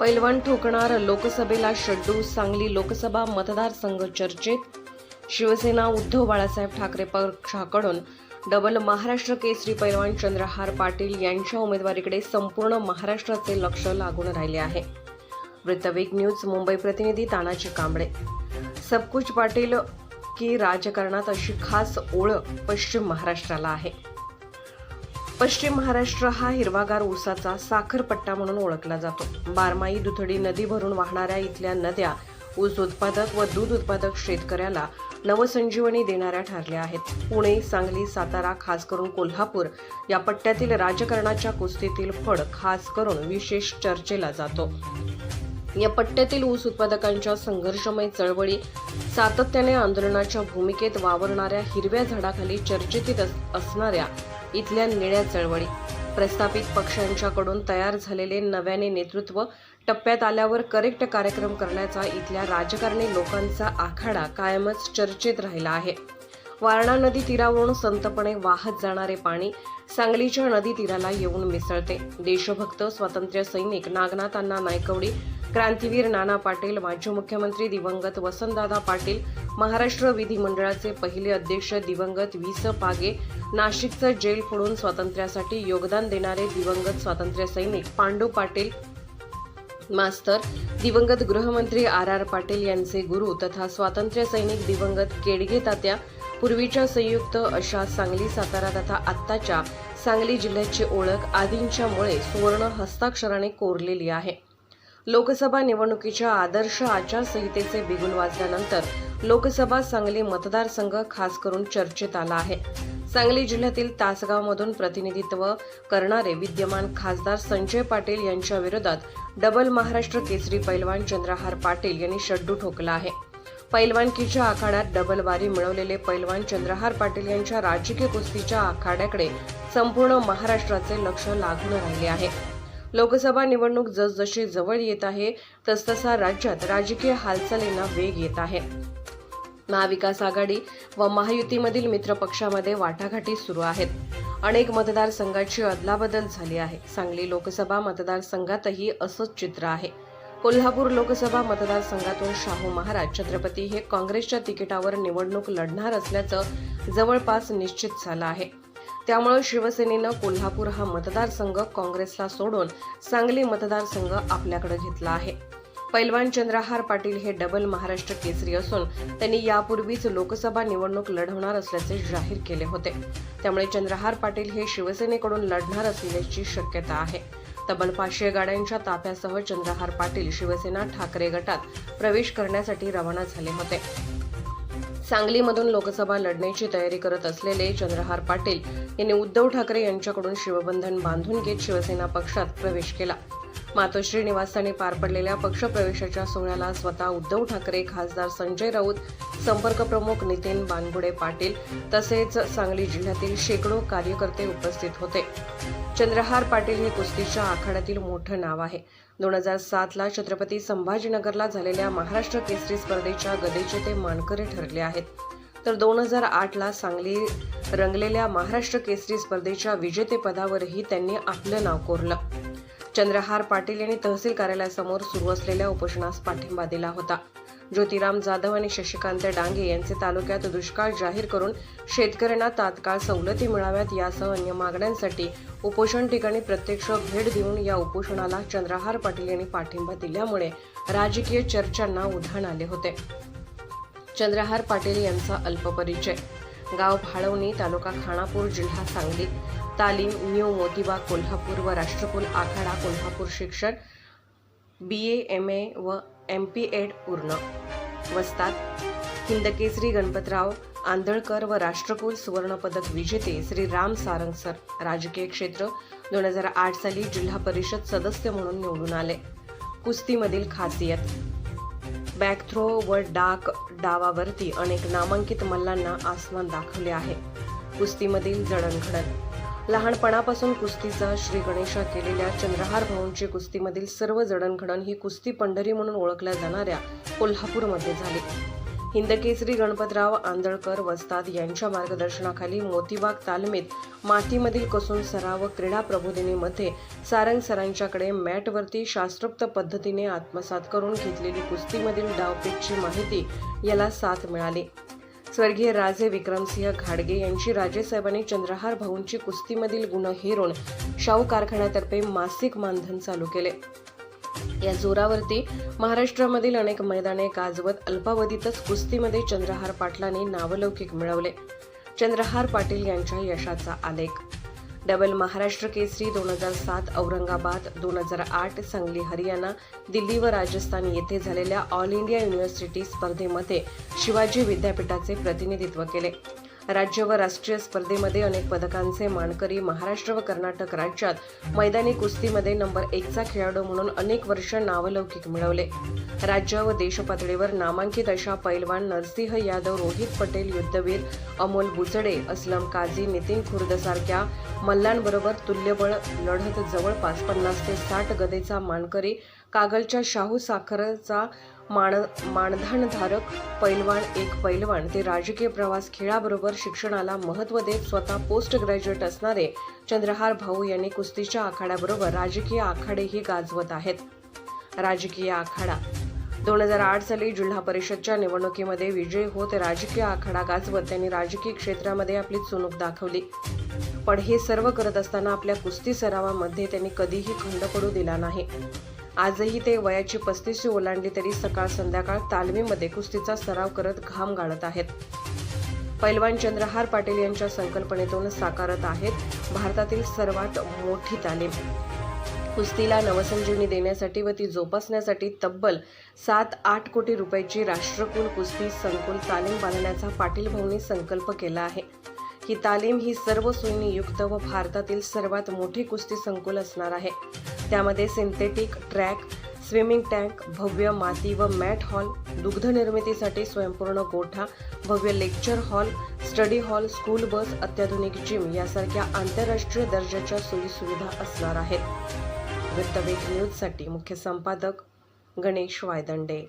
पैलवान ठोकणार लोकसभेला शड्डू सांगली लोकसभा मतदारसंघ चर्चेत. शिवसेना उद्धव बाळासाहेब ठाकरे पक्षाकडून डबल महाराष्ट्र केसरी पैलवान चंद्रहार पाटील यांच्या उमेदवारीकडे संपूर्ण महाराष्ट्राचे लक्ष लागून राहिले आहे. वृत्तवेग न्यूज मुंबई प्रतिनिधी तानाजी कांबळे. सबकुच पाटील की राजकारणात अशी खास ओळख पश्चिम महाराष्ट्राला आहे. पश्चिम महाराष्ट्र हा हिरवागार ऊसाचा साखरपट्टा म्हणून ओळखला जातो. बारमाई दुथडी नदी भरून वाहणाऱ्या इथल्या नद्या ऊस उत्पादक व दूध उत्पादक शेतकऱ्याला नवसंजीवनी देणाऱ्या ठरल्या आहेत. पुणे सांगली सातारा खास करून कोल्हापूर या पट्ट्यातील राजकारणाच्या कुस्तीतील फड खास करून विशेष चर्चेला जातो. या पट्ट्यातील ऊस उत्पादकांच्या संघर्षमय चळवळी सातत्याने आंदोलनाच्या भूमिकेत वावरणाऱ्या हिरव्या झाडाखाली चर्चेतीत अस- असणाऱ्या इथल्या निळ्या चळवळी. प्रस्थापित पक्षांच्याकडून तयार झालेले नव्याने नेतृत्व टप्प्यात आल्यावर करेक्ट कार्यक्रम करण्याचा इथल्या राजकारणी लोकांचा आखाडा कायमच चर्चेत राहिला आहे. वारणा नदी तीरावरून संतपणे वाहत जाणारे पाणी सांगलीच्या नदी तीराला येऊन मिसळते. देशभक्त स्वातंत्र्य सैनिक नागनाथांना नायकवडी क्रांतीवीर नाना पाटील माजी मुख्यमंत्री दिवंगत वसंतदादा पाटील महाराष्ट्र विधिमंडळाचे पहिले अध्यक्ष दिवंगत व्ही स पागे नाशिकचं जेल फोडून स्वातंत्र्यासाठी योगदान देणारे दिवंगत स्वातंत्र्य सैनिक पांडू पाटील मास्तर दिवंगत गृहमंत्री आर आर पाटील यांचे गुरु तथा स्वातंत्र्य सैनिक दिवंगत केडगे तात्या पूर्वीच्या संयुक्त अशा सांगली सातारा तथा आत्ताच्या सांगली जिल्ह्याची ओळख आदींच्यामुळे सुवर्ण हस्ताक्षराने कोरलेली आहे. लोकसभा निवडणुकीच्या आदर्श आचारसंहितेचे बिगुल वाजल्यानंतर लोकसभा सांगली मतदारसंघ खास करून चर्चेत आला आहे. सांगली जिल्ह्यातील तासगावमधून प्रतिनिधित्व करणारे विद्यमान खासदार संजय पाटील यांच्या विरोधात डबल महाराष्ट्र केसरी पैलवान चंद्रहार पाटील यांनी शड्डू ठोकला आहे. पैलवानकीच्या आखाड्यात डबल वारी मिळवलेले पैलवान चंद्रहार पाटील यांच्या राजकीय कुस्तीच्या आखाड्याकडे संपूर्ण महाराष्ट्राचे लक्ष लागून राहिले आहे. लोकसभा निवडणूक जसजशी जवळ येत आहे तसतसा राज्यात राजकीय हालचालींना वेग येत आहे. महाविकास आघाडी व महायुतीमधील मित्रपक्षामध्ये वाटाघाटी सुरू आहेत. अनेक मतदारसंघाची अदलाबदल झाली आहे. सांगली लोकसभा मतदारसंघातही असंच चित्र आहे. कोल्हापूर लोकसभा मतदारसंघातून शाहू महाराज छत्रपती हे काँग्रेसच्या तिकिटावर निवडणूक लढणार असल्याचं जवळपास निश्चित झालं आहे. त्यामुळे शिवसेनेनं कोल्हापूर हा मतदारसंघ काँग्रेसला सोडून सांगली मतदारसंघ आपल्याकडे घेतला आहे. पैलवान चंद्रहार पाटील हे डबल महाराष्ट्र केसरी असून त्यांनी यापूर्वीच लोकसभा निवडणूक लढवणार असल्याचे जाहीर केले होते. त्यामुळे चंद्रहार पाटील हे शिवसेनेकडून लढणार असल्याची शक्यता आहे. तब्बल पाचशे गाड्यांच्या ताफ्यासह चंद्रहार पाटील शिवसेना ठाकरे गटात प्रवेश करण्यासाठी रवाना झाले होते. सांगलीमधून लोकसभा लढण्याची तयारी करत असलेले चंद्रहार पाटील यांनी उद्धव ठाकरे यांच्याकडून शिवबंधन बांधून घेत शिवसेना पक्षात प्रवेश केला. मातोश्री निवासस्थानी पार पडलेल्या पक्षप्रवेशाच्या सोहळ्याला स्वतः उद्धव ठाकरे खासदार संजय राऊत संपर्क प्रमुख नितीन बानगुडे पाटील तसेच सांगली जिल्ह्यातील शेकडो कार्यकर्ते उपस्थित होते. चंद्रहार पाटील हे कुस्तीच्या आखाड्यातील मोठं नाव आहे. दोन हजार सातला छत्रपती संभाजीनगरला झालेल्या महाराष्ट्र केसरी स्पर्धेच्या गदेचे ते मानकरी ठरले आहेत. तर दोन हजार आठला सांगली रंगलेल्या महाराष्ट्र केसरी स्पर्धेच्या विजेतेपदावरही त्यांनी आपलं नाव कोरलं. चंद्रहार पाटील यांनी तहसील कार्यालयासमोर सुरू असलेल्या उपोषणास पाठिंबा दिला होता. ज्योतिराम जाधव आणि शशिकांत डांगे यांचे तालुक्यात दुष्काळ जाहीर करून शेतकऱ्यांना तात्काळ सवलती मिळाव्यात यासह अन्य मागण्यांसाठी उपोषण ठिकाणी प्रत्यक्ष भेट देऊन या उपोषणाला चंद्रहार पाटील यांनी पाठिंबा दिल्यामुळे राजकीय चर्चांना उधाण आले होते. चंद्रहार पाटील यांचा अल्पपरिचय. गाव भाळवणी तालुका खानापूर जिल्हा सांगली. तालीम न्यू मोतीबाग कोल्हापूर व राष्ट्रकुल आखाडा कोल्हापूर शिक्षण बी ए एम ए व एम पी एड पूर्ण वस्तात हिंदकेसरी गणपतराव आंधळकर व राष्ट्रकुल सुवर्णपदक विजेते श्री राम सारंग सर राजकीय क्षेत्र दोन हजार आठ साली जिल्हा परिषद सदस्य म्हणून निवडून आले। कुस्तीमधील खासियत बॅक थ्रो व डाक डावावरती अनेक नामांकित मल्लांना आसमान दाखवले आहे। कुस्तीमधील जडणघडण लहानपणापासून कुस्तीचा श्री गणेशा केलेल्या चंद्रहार भाऊंची कुस्तीमधील सर्व जडणघडण ही कुस्ती पंढरी म्हणून ओळखल्या जाणाऱ्या कोल्हापूरमध्ये झाली. हिंदकेसरी गणपतराव आंदळकर वस्ताद यांच्या मार्गदर्शनाखाली मोतीबाग तालमीत मातीमधील कसून सराव क्रीडा प्रबोधिनीमध्ये सारंग सरांच्याकडे मॅटवरती शास्त्रोक्त पद्धतीने आत्मसात करून घेतलेली कुस्तीमधील डावपेचची माहिती याला साथ मिळाली. स्वर्गीय राजे विक्रमसिंह घाडगे यांची राजेसाहेबांनी चंद्रहार भाऊंची कुस्तीमधील गुण हेरून शाहू कारखान्यातर्फे मासिक मानधन चालू केले. या जोरावरती महाराष्ट्रामधील अनेक मैदाने गाजवत अल्पावधीतच कुस्तीमध्ये चंद्रहार पाटलांनी नावलौकिक मिळवले. चंद्रहार पाटील यांच्या यशाचा आलेख डबल महाराष्ट्र केसरी दोन हजार सात औरंगाबाद दोन हजार आठ सांगली हरियाणा दिल्ली व राजस्थान येथे झालेल्या ऑल इंडिया युनिव्हर्सिटी स्पर्धेमध्ये शिवाजी विद्यापीठाचे प्रतिनिधित्व केले. राज्य व राष्ट्रीय स्पर्धेमध्ये अनेक पदकांचे मानकरी महाराष्ट्र व कर्नाटक राज्यात मैदानी कुस्तीमध्ये नंबर एकचा खेळाडू म्हणून अनेक वर्ष नावलौकिक मिळवले. राज्य व देशपातळीवर नामांकित अशा पैलवान नरसिंह यादव रोहित पटेल युद्धवीर अमोल बुचडे असलम काझी नितीन खुर्द सारख्या मल्लांबरोबर तुल्यबळ लढत जवळपास पन्नास ते साठ गदेचा मानकरी कागलच्या शाहू साखरचा मान मानधनधारक पैलवान एक पैलवान. ते राजकीय प्रवास खेळाबरोबर शिक्षणाला महत्त्व देत स्वतः पोस्ट ग्रॅज्युएट असणारे चंद्रहार भाऊ यांनी कुस्तीच्या आखाड्याबरोबर राजकीय आखाडेही गाजवत आहेत. राजकीय आखाडा. दोन हजार आठ साली जिल्हा परिषदच्या निवडणुकीमध्ये विजयी होत राजकीय आखाडा गाजवत त्यांनी राजकीय क्षेत्रामध्ये आपली चुणूक दाखवली. पण हे सर्व करत असताना आपल्या कुस्ती सरावामध्ये त्यांनी कधीही खंड पडू दिला नाही. आजही ते वयाची पस्तीशी ओलांडली तरी सकाळ संध्याकाळ तालमीमध्ये कुस्तीचा सराव करत घाम गाळत आहेत. पैलवान चंद्रहार पाटील यांच्या संकल्पनेतून साकारत आहेत भारतातील सर्वात मोठी तालीम. कुस्तीला नवसंजीवनी देण्यासाठी व ती जोपासण्यासाठी तब्बल सात आठ कोटी रुपयाची राष्ट्रकुल कुस्ती संकुल तालीम बांधण्याचा पाटील भाऊंनी संकल्प केला आहे. ही तालीम ही सर्व सोयींनी युक्त व भारतातील सर्वात मोठी कुस्ती संकुल असणार आहे. त्यामध्ये सिंथेटिक ट्रॅक स्विमिंग टँक भव्य माती व मॅट हॉल दुग्ध निर्मितीसाठी स्वयंपूर्ण गोठा भव्य lecture hall study hall school bus अत्याधुनिक जिम यासारख्या आंतरराष्ट्रीय दर्जाच्या सोयीसुविधा असणार आहेत. वृत्तवेग न्यूजसाठी मुख्य संपादक गणेश वायदंडे.